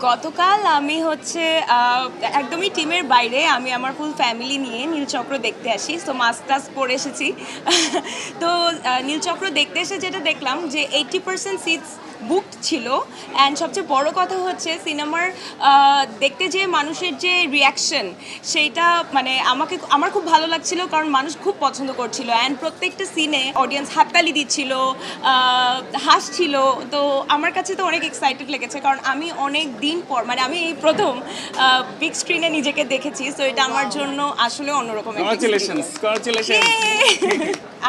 গতকাল আমি হচ্ছে একদমই টিমের বাইরে আমি আমার ফুল ফ্যামিলি নিয়ে নীলচক্র দেখতে আসি। তো মাস্ক টাস্ক পরে এসেছি। তো নীলচক্র দেখতে এসে যেটা দেখলাম যে এইটটি পার্সেন্ট সিটস বুকড ছিল। অ্যান্ড সবচেয়ে বড় কথা হচ্ছে সিনেমার দেখতে যে মানুষের যে রিয়াকশন সেইটা মানে আমাকে আমার খুব ভালো লাগছিল কারণ মানুষ খুব পছন্দ করছিল। অ্যান্ড প্রত্যেকটা সিনে অডিয়েন্স হাততালি দিচ্ছিল হাসছিল। তো আমার কাছে তো অনেক এক্সাইটেড লেগেছে কারণ আমি অনেক দিন পর মানে আমি এই প্রথম বিগ স্ক্রিনে নিজেকে দেখেছি। তো এটা আমার জন্য আসলে অন্যরকম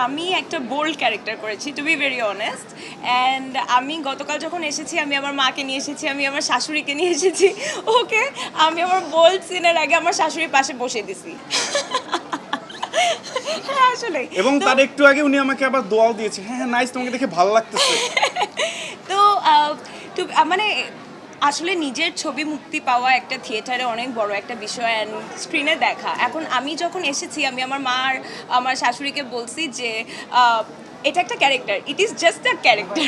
আমি একটা বোল্ড ক্যারেক্টার করেছি to be very honest and আমি গতকাল যখন এসেছি আমি আমার মাকে নিয়ে এসেছি আমি আমার শাশুড়িকে নিয়ে এসেছি। ওকে আমি আমার বোল্ড সিনের আগে আমার শাশুড়ির পাশে বসে দিছি। হ্যাঁ আসলে এবং তার একটু আগে উনি আমাকে আবার দোয়াও দিয়েছে। হ্যাঁ হ্যাঁ নাইস তোমাকে দেখে ভালো লাগতেছে। তো মানে আসলে নিজের ছবি মুক্তি পাওয়া একটা থিয়েটারে অনেক বড় একটা বিষয় অ্যান্ড স্ক্রিনে দেখা। এখন আমি যখন এসেছি আমি আমার মা আর আমার শাশুড়িকে বলছি যে এটা একটা character it is just a character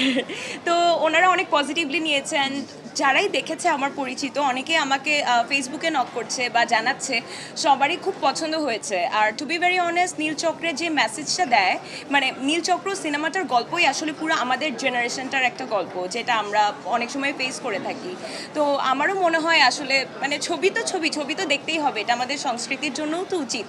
তো ওনারা অনেক পজিটিভলি নিয়েছে অ্যান্ড যারাই দেখেছে আমার পরিচিত অনেকে আমাকে ফেসবুকে নক করছে বা জানাচ্ছে, সবারই খুব পছন্দ হয়েছে। আর টু বি ভেরি অনেস্ট নীলচক্রের যে মেসেজটা দেয় মানে নীলচক্র সিনেমাটার গল্পই আসলে পুরো আমাদের জেনারেশনটার একটা গল্প, যেটা আমরা অনেক সময় ফেস করে থাকি। তো আমারও মনে হয় আসলে মানে ছবি তো ছবি ছবি তো দেখতেই হবে, এটা আমাদের সংস্কৃতির জন্যও তো উচিত।